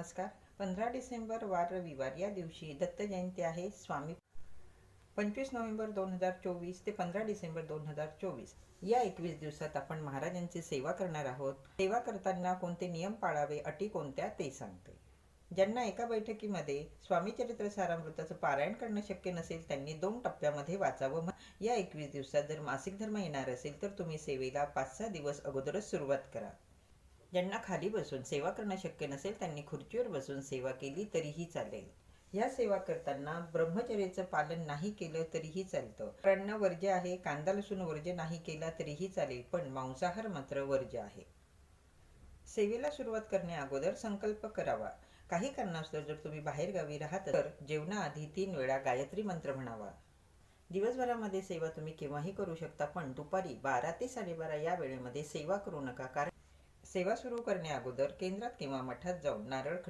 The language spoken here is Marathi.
नमस्कार. पंधरा डिसेंबर वार रविवार. या दिवशी दत्त जयंती आहे. स्वामी पंचवीस नोव्हेंबर दोन हजार चोवीस ते पंधरा डिसेंबर दोन हजार चोवीस. या एकवीस दिवसात आपण महाराजांची सेवा करणार आहोत. सेवा करताना कोणते नियम पाळावे अटी कोणत्या ते सांगते. ज्यांना एका बैठकीमध्ये स्वामी चरित्र सारामृताचं पारायण करणं शक्य नसेल त्यांनी दोन टप्प्यामध्ये वाचावं. या एकवीस दिवसात जर मासिक धर्म येणार असेल तर तुम्ही सेवेला पाच सहा दिवस अगोदरच सुरुवात करा. ज्यांना खाली बसून सेवा करणं शक्य नसेल त्यांनी खुर्चीवर बसून सेवा केली तरीही चालेल. या सेवा करताना ब्रह्मचर्याचं पालन नाही केलं तरीही चालतं. अन्न वर्ज्य आहे कांदा लसूण वर्ज्य नाही केला तरीही चालेल पण मांसाहार मात्र वर्ज्य आहे. सेवेला सुरुवात करण्या अगोदर संकल्प करावा. काही कारणास्तव जर तुम्ही बाहेरगावी राहत तर जेवणाआधी तीन वेळा गायत्री मंत्र म्हणावा. दिवसभरामध्ये सेवा तुम्ही केव्हाही करू शकता पण दुपारी बारा ते साडेबारा या वेळेमध्ये सेवा करू नका कारण सेवा सुरू करण्याअगोदर केंद्रात किंवा मठात जाऊन नारळ